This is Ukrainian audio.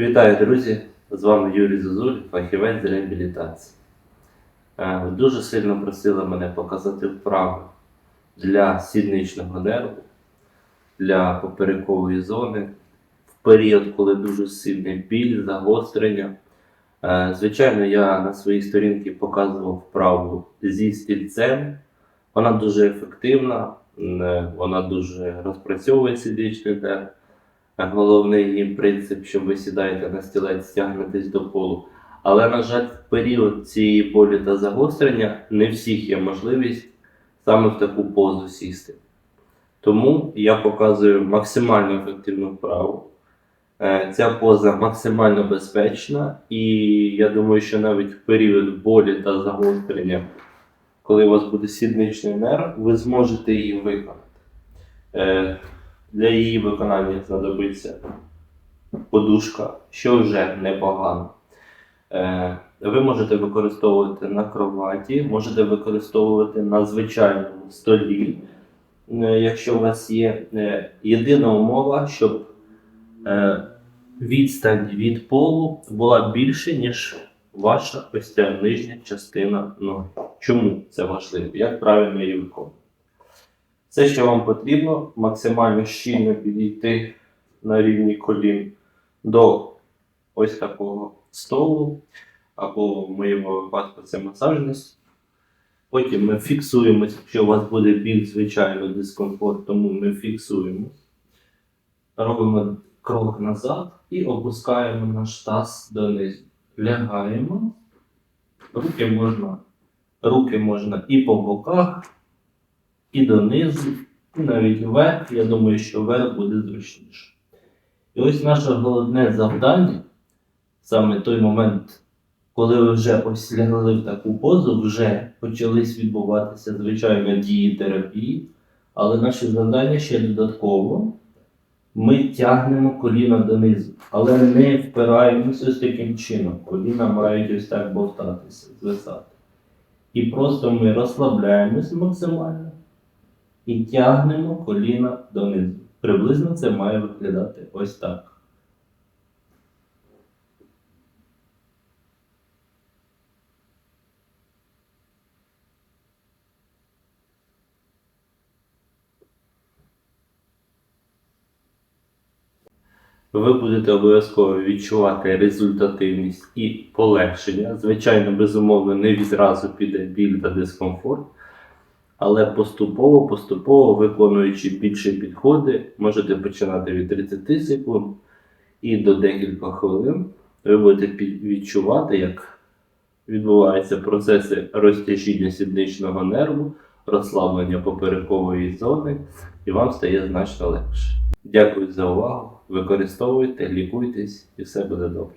Вітаю, друзі! З вами Юрій Зозуль, фахівець з реабілітації. Е, Дуже сильно просили мене показати вправи для сідничного нерву, для поперекової зони в період, коли дуже сильний біль, загострення. Е, Звичайно, я на своїй сторінці показував вправу зі стільцем. Вона дуже ефективна, е, вона дуже розпрацьовує сідничний нерв. Головний їм принцип, що ви сідаєте на стілець, стягнетесь до полу. Але, на жаль, в період цієї болі та загострення не всіх є можливість саме в таку позу сісти. Тому я показую максимально ефективну вправу. Е, Ця поза максимально безпечна, і я думаю, що навіть в період болі та загострення, коли у вас буде сідничний нерв, ви зможете її виконати. Для її виконання знадобиться подушка, що вже непогано. Е, Ви можете використовувати на кроваті, можете використовувати на звичайному столі, е, якщо у вас є Е, єдина умова, щоб відстань від полу була більше, ніж ваша ось нижня частина ноги. Чому це важливо? Як правильно її виконувати? Все, що вам потрібно, максимально щільно підійти на рівні колін до ось такого столу, або в моєму випадку це масажний. Потім ми фіксуємось, якщо у вас буде біль, звичайно, дискомфорт, тому ми фіксуємось. Робимо крок назад і опускаємо наш таз донизу. Лягаємо. Руки можна, руки можна і по боках, і донизу, і навіть вверх. Я думаю, що вверх буде зручніше. І ось наше головне завдання, саме той момент, коли ви вже ось лягли в таку позу, вже почались відбуватися звичайно дії терапії, але наше завдання ще додатково. Ми тягнемо коліна донизу, але не впираємося ось таким чином. Коліна мають ось так бовтатися, звисати. І просто ми розслабляємось максимально і тягнемо коліна донизу. Приблизно це має виглядати ось так. Ви будете обов'язково відчувати результативність і полегшення. Звичайно, безумовно, не відразу піде біль та дискомфорт. Але поступово, поступово виконуючи більше підходи, можете починати від 30 секунд і до декілька хвилин. Ви будете відчувати, як відбуваються процеси розтяжіння сідничного нерву, розслаблення поперекової зони, і вам стає значно легше. Дякую за увагу. Використовуйте, лікуйтесь, і все буде добре.